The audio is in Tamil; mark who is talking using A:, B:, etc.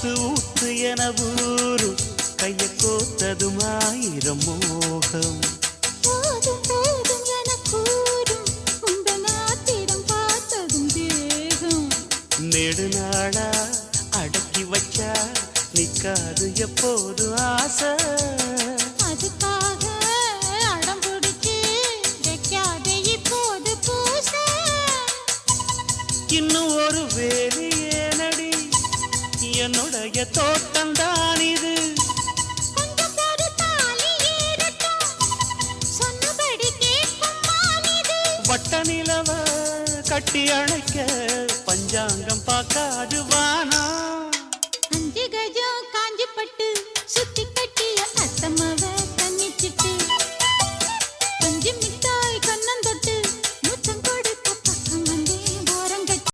A: ஊத்து ஊத்து என ஊரு கைய கோத்ததும் ஆயிரம் மோகம். நெடுநாளா அடக்கி வச்சா நிக்காது எப்போது ஆசை?
B: அதுக்காக அடம் பிடிச்சு வைக்காதே இப்போது பூச.
A: இன்னும் ஒரு வேலி உன்னுடைய தோட்டம்தான் இது.
B: வட்ட நிலவ கட்டி அணைக்க பஞ்சாங்கம் பார்க்காது வானா.
A: அஞ்சு கஜம் காஞ்சி சுத்தி